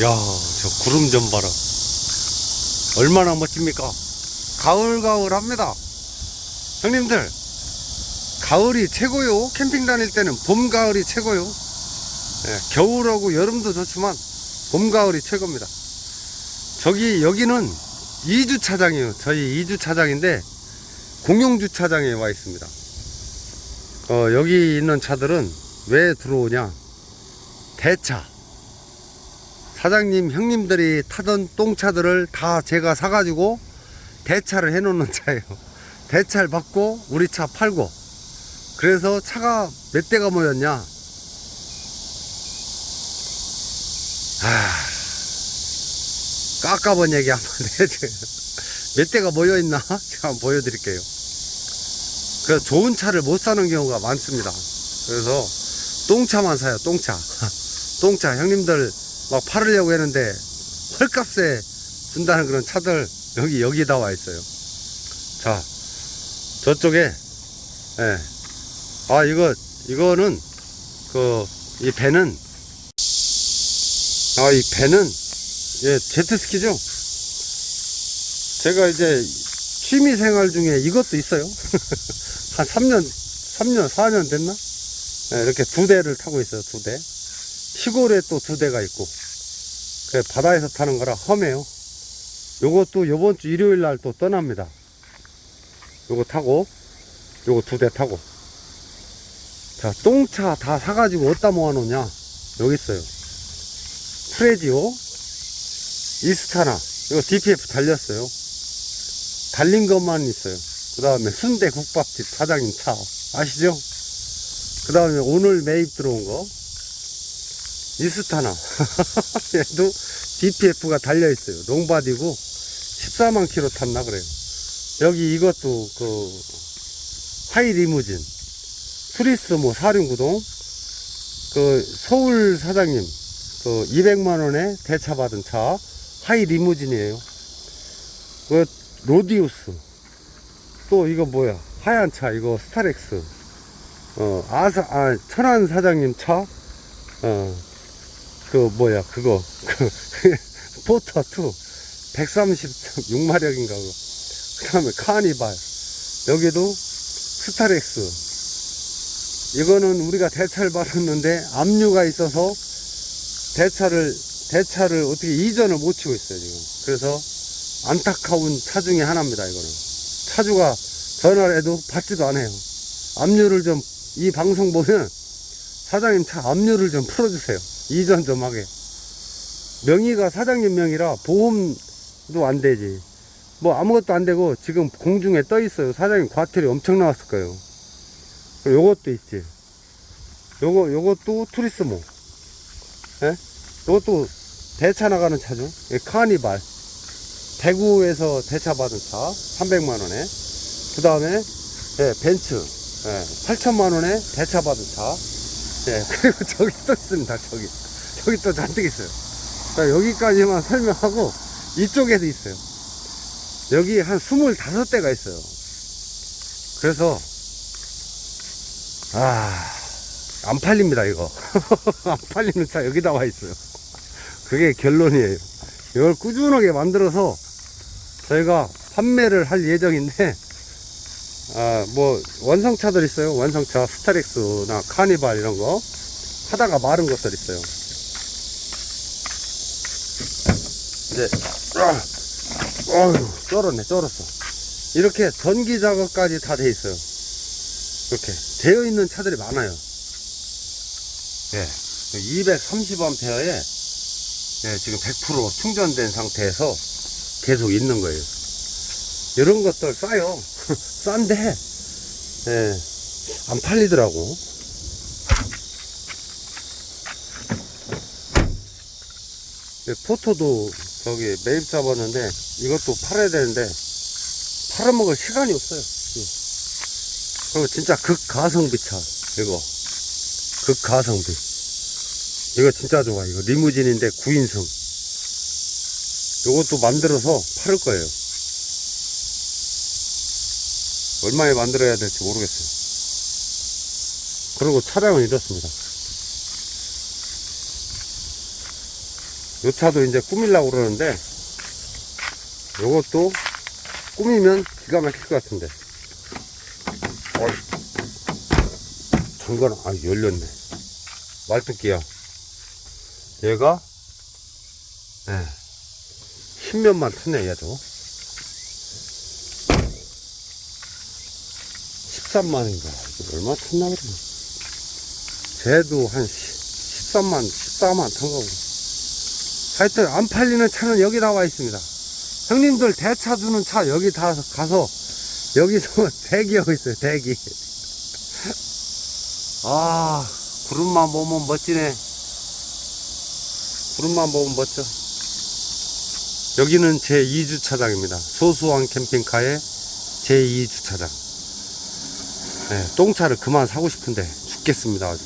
야, 저 구름 좀 봐라. 얼마나 멋집니까? 가을가을합니다. 형님들, 가을이 최고요. 캠핑 다닐 때는 봄, 가을이 최고요. 예, 겨울하고 여름도 좋지만 봄, 가을이 최고입니다. 저기, 여기는 2주차장이에요. 저희 2주차장인데 공용주차장에 와 있습니다. 어, 여기 있는 차들은 왜 들어오냐? 대차. 사장님, 형님들이 타던 똥차들을 다 제가 사가지고 대차를 해놓는 차예요. 대차를 받고 우리 차 팔고. 그래서 차가 몇 대가 모였냐? 아, 깎아본 얘기 한번 해줘요. 몇 대가 모여있나? 제가 한번 보여드릴게요. 그래서 좋은 차를 못 사는 경우가 많습니다. 그래서 똥차만 사요, 똥차. 똥차. 형님들 막 팔으려고 했는데 헐값에 준다는 그런 차들 여기, 여기다 와 있어요. 자, 저쪽에, 예. 아, 이거, 이거는, 그, 이 배는, 아, 이 배는, 예, 제트스키죠? 제가 이제 취미 생활 중에 이것도 있어요. 한 3년, 3년, 4년 됐나? 네, 이렇게 두 대를 타고 있어요, 두 대. 시골에 또 두 대가 있고. 그래, 바다에서 타는 거라 험해요. 요것도 요번 주 일요일 날 또 떠납니다. 요거 타고, 요거 두 대 타고. 자, 똥차 다 사가지고 어디다 모아놓냐? 여기 있어요. 프레지오, 이스타나, 이거 DPF 달렸어요. 달린 것만 있어요. 그 다음에 순대 국밥집 사장님 차 아시죠? 그 다음에 오늘 매입 들어온 거 이스타나 얘도 DPF가 달려있어요. 롱바디고 14만 킬로 탔나 그래요. 여기 이것도 그 하이 리무진 투리스모 사륜구동 그 서울 사장님 그 200만원에 대차 받은 차 하이 리무진이에요. 그 로디우스 또 이거 뭐야 하얀 차 이거 스타렉스 어 아사 아 천안 사장님 차 어 그 뭐야 그거 그 포터 2 136마력인가 그거 그 다음에 카니발 여기도 스타렉스 이거는 우리가 대차를 받았는데 압류가 있어서 대차를 대차를 어떻게 이전을 못 치고 있어요 지금 그래서 안타까운 차 중에 하나입니다, 이거는. 차주가 전화를 해도 받지도 않아요. 압류를 좀, 이 방송 보면 사장님 차 압류를 좀 풀어주세요. 이전 좀 하게. 명의가 사장님 명이라 보험도 안 되지. 뭐 아무것도 안 되고 지금 공중에 떠 있어요. 사장님 과태료 엄청 나왔을 거예요. 요것도 있지. 요거, 요것도 투리스모. 예? 요것도 대차 나가는 차죠. 예, 카니발. 대구에서 대차 받은 차 300만원에 그 다음에 예, 벤츠 예, 8천만원에 대차 받은 차 예, 그리고 저기 또 있습니다 저기. 저기 또 잔뜩 있어요. 자, 여기까지만 설명하고 이쪽에도 있어요. 여기 한 25대가 있어요. 그래서 아 안 팔립니다 이거. 안 팔리는 차 여기다 와 있어요. 그게 결론이에요. 이걸 꾸준하게 만들어서 저희가 판매를 할 예정인데 아 뭐 원성차들 있어요. 원성차 스타렉스나 카니발 이런 거. 하다가 마른 것들 있어요. 이제 아, 어휴 쩔었네 쩔었어. 이렇게 전기 작업까지 다 돼 있어요. 이렇게 되어 있는 차들이 많아요. 예 230A에 예, 지금 100% 충전된 상태에서 계속 있는 거예요. 이런 것들 싸요. 싼데, 예, 안 팔리더라고. 예, 포토도 저기 매입 잡았는데 이것도 팔아야 되는데 팔아먹을 시간이 없어요. 예. 그리고 진짜 극가성비 차, 이거. 극가성비. 이거 진짜 좋아. 이거 리무진인데 9인승. 이것도 만들어서 팔을 거예요. 얼마에 만들어야 될지 모르겠어요. 그리고 차량은 이렇습니다. 요 차도 이제 꾸밀라고 그러는데 요것도 꾸미면 기가 막힐 것 같은데. 어, 잠깐 아 열렸네. 말뚝기야. 얘가 예, 흰면만 탔네 얘도 13만인가 이거 얼마 탔나 그래 쟤도 한 13만 14만 탄 거고. 하여튼 안 팔리는 차는 여기 나와 있습니다. 형님들 대차 주는 차 여기 다 가서 여기서 대기하고 있어요 대기. 아 구름만 보면 멋지네. 구름만 보면 멋져. 여기는 제 2주차장입니다. 소수왕 캠핑카의 제 2주차장 네, 똥차를 그만 사고 싶은데 죽겠습니다 아주